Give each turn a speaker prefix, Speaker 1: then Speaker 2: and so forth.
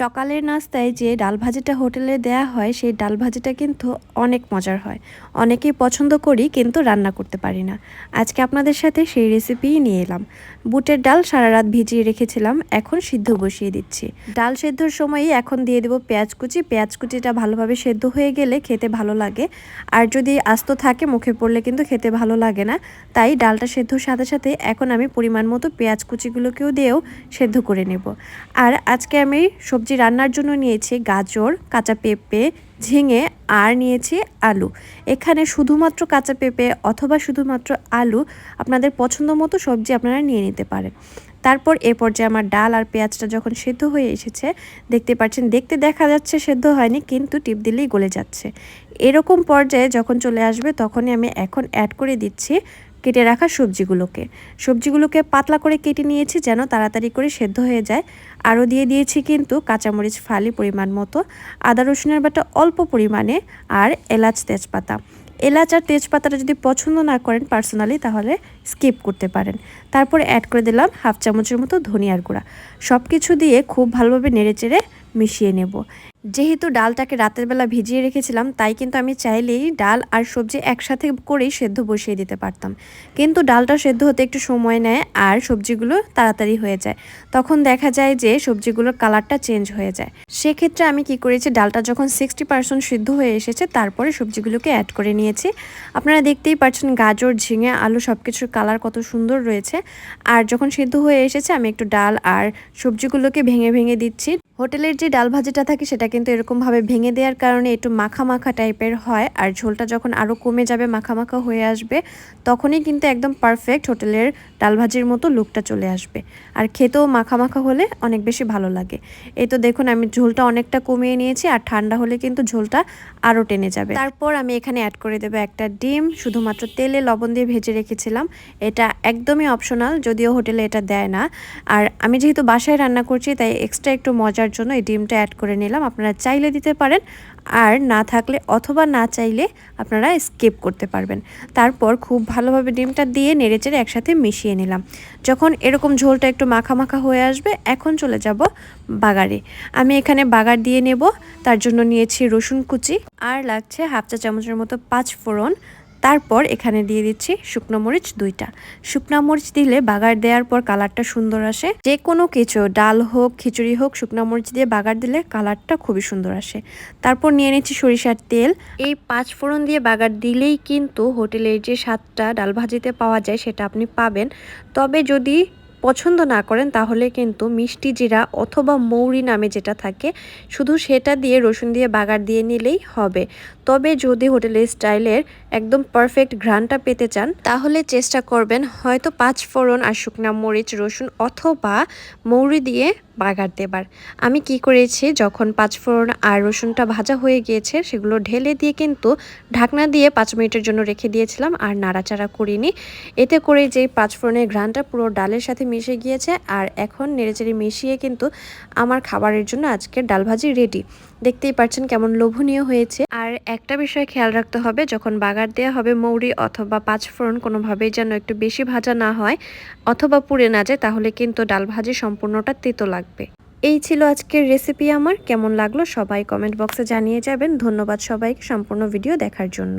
Speaker 1: সকালের নাস্তায় যে ডাল ভাজিটা হোটেলে দেয়া হয়, সেই ডাল ভাজিটা কিন্তু অনেক মজার হয়। অনেকেই পছন্দ করি, কিন্তু রান্না করতে পারি না। আজকে আপনাদের সাথে সেই রেসিপিই নিয়ে এলাম। বুটের ডাল সারা রাত ভিজিয়ে রেখেছিলাম, এখন সিদ্ধ বসিয়ে দিচ্ছি। ডাল সেদ্ধর সময়ই এখন দিয়ে দেবো পেঁয়াজ কুচি। পেঁয়াজ কুচিটা ভালোভাবে সেদ্ধ হয়ে গেলে খেতে ভালো লাগে। আর যদি আস্ত থাকে, মুখে পড়লে কিন্তু খেতে ভালো লাগে না। তাই ডালটা সেদ্ধর সাথে সাথে এখন আমি পরিমাণ মতো পেঁয়াজ কুচিগুলোকেও দিয়েও সেদ্ধ করে নেব। আর আজকে আমি সবজি রান্নার জন্য নিয়েছি গাজর, কাঁচা পেঁপে, ঝিঙে, আর নিয়েছি আলু। এখানে শুধুমাত্র কাঁচা পেঁপে অথবা শুধুমাত্র আলু আপনাদের পছন্দ মতো সবজি আপনারা নিয়ে নিতে পারেন। তারপর এ পর্যায়ে আমার ডাল আর পেঁয়াজটা যখন সেদ্ধ হয়ে এসেছে, দেখতে পাচ্ছেন, দেখতে দেখা যাচ্ছে সেদ্ধ হয়নি, কিন্তু টিপ দিলেই গলে যাচ্ছে। এরকম পর্যায়ে যখন চলে আসবে, তখনই আমি এখন অ্যাড করে দিচ্ছি কেটে রাখা সবজিগুলোকে। সবজিগুলোকে পাতলা করে কেটে নিয়েছি যেন তাড়াতাড়ি করে সেদ্ধ হয়ে যায়। আরও দিয়ে দিয়েছি কিন্তু কাঁচামরিচ ফালি পরিমাণ মতো, আদা রসুনের বাটা অল্প পরিমাণে আর এলাচ তেজপাতা। এলাচ আর তেজপাতাটা যদি পছন্দ না করেন পার্সোনালি তাহলে স্কিপ করতে পারেন। তারপর অ্যাড করে দিলাম হাফ চামচের মতো ধনিয়ার গুঁড়া। সব কিছু দিয়ে খুব ভালোভাবে নেড়েচেড়ে মিশিয়ে নেব। যেহেতু ডালটাকে রাতের বেলা ভিজিয়ে রেখেছিলাম, তাই কিন্তু আমি চাইলেই ডাল আর সবজি একসাথে করেই সেদ্ধ বসিয়ে দিতে পারতাম। কিন্তু ডালটা সেদ্ধ হতে একটু সময় নেয় আর সবজিগুলো তাড়াতাড়ি হয়ে যায়। তখন দেখা যায় যে সবজিগুলোর কালারটা চেঞ্জ হয়ে যায়। সেক্ষেত্রে আমি কি করেছি, ডালটা যখন সিক্সটি পার্সেন্ট সিদ্ধ হয়ে এসেছে, তারপরে সবজিগুলোকে অ্যাড করে নিয়েছি। আপনারা দেখতেই পাচ্ছেন গাজর, ঝিঙে, আলু সব কিছুর কালার কত সুন্দর রয়েছে। আর যখন সিদ্ধ হয়ে এসেছে, আমি একটু ডাল আর সবজিগুলোকে ভেঙে ভেঙে দিচ্ছি। হোটেলের যে ডাল ভাজিটা থাকে সেটা কিন্তু এরকমভাবে ভেঙে দেওয়ার কারণে একটু মাখা মাখা টাইপের হয়। আর ঝোলটা যখন আরও কমে যাবে মাখা মাখা হয়ে আসবে, তখনই কিন্তু একদম পারফেক্ট হোটেলের ডাল ভাজির মতো লুকটা চলে আসবে। আর খেতেও মাখা মাখা হলে অনেক বেশি ভালো লাগে। এই তো দেখুন, আমি ঝোলটা অনেকটা কমিয়ে নিয়েছি, আর ঠান্ডা হলে কিন্তু ঝোলটা আরও টেনে যাবে। তারপর আমি এখানে অ্যাড করে দেবো একটা ডিম, শুধুমাত্র তেলে লবণ দিয়ে ভেজে রেখেছিলাম। এটা একদমই অপশনাল যদিও হোটেলে এটা দেয় না। আর আমি যেহেতু বাসায় রান্না করছি, তাই এক্সট্রা একটু মজার জন্য এই ডিমটা অ্যাড করে নিলাম। আপনারা চাইলে দিতে পারেন আর না থাকলে অথবা না চাইলে আপনারা স্কিপ করতে পারবেন। তারপর খুব ভালোভাবে ডিমটা দিয়ে নেড়েচেড়ে একসাথে মিশিয়ে নিলাম। যখন এরকম ঝোলটা একটু মাখা মাখা হয়ে আসবে, এখন চলে যাব বাগারে। আমি এখানে বাগার দিয়ে নেব, তার জন্য নিয়েছি রসুন কুচি আর লাগছে হাফ চা চামচের মতো পাঁচ ফোড়ন তারপর এখানে দিয়ে দিচ্ছি শুকনো মরিচ দুইটা। শুকনো মরিচ দিলে বাগার দেওয়ার পর কালারটা সুন্দর আসে। যে কোনো কিছু, ডাল হোক, খিচুড়ি হোক, শুকনো মরিচ দিয়ে বাগার দিলে কালারটা খুবই সুন্দর আসে। তারপর নিয়ে নিচ্ছি সরিষার তেল। এই পাঁচ ফোড়ন দিয়ে বাগার দিলেই কিন্তু হোটেলের যে স্বাদটা ডাল ভাজিতে পাওয়া যায় সেটা আপনি পাবেন। তবে যদি পছন্দ না করেন, তাহলে কিন্তু মিষ্টি জিরা অথবা মৌরি নামে যেটা থাকে, শুধু সেটা দিয়ে রসুন দিয়ে বাগার দিয়ে নিলেই হবে। তবে যদি হোটেলের স্টাইলের একদম পারফেক্ট ঘ্রানটা পেতে চান, তাহলে চেষ্টা করবেন হয়তো পাঁচ ফোড়ন আর শুকনা মরিচ, রসুন অথবা মৌরি দিয়ে বাগার দেবার। আমি কি করেছি, যখন পাঁচ ফোড়ন আর রসুনটা ভাজা হয়ে গিয়েছে, সেগুলো ঢেলে দিয়ে কিন্তু ঢাকনা দিয়ে পাঁচ মিনিটের জন্য রেখে দিয়েছিলাম, আর নাড়াচাড়া করিনি। এতে করে যে পাঁচ ফোড়নের ঘ্রানটা পুরো ডালের সাথে মিশে গিয়েছে, আর এখন নেড়েচেড়ে মিশিয়ে কিন্তু আমার খাবারের জন্য আজকের ডাল ভাজি রেডি দেখতেই পাচ্ছেন কেমন লোভনীয় হয়েছে। আর একটা বিষয় খেয়াল রাখতে হবে, যখন বাগার দেওয়া হবে মৌরি অথবা পাঁচ ফোড়ন কোনোভাবেই যেন একটু বেশি ভাজা না হয়, অথবা পুড়ে না যায়, তাহলে কিন্তু ডাল ভাজি সম্পূর্ণটা তেতো লাগবে এই ছিল আজকের রেসিপি আমার। কেমন লাগল সবাই কমেন্ট বক্সে জানিয়ে যাবেন। ধন্যবাদ সবাইকে সম্পূর্ণ ভিডিও দেখার জন্য।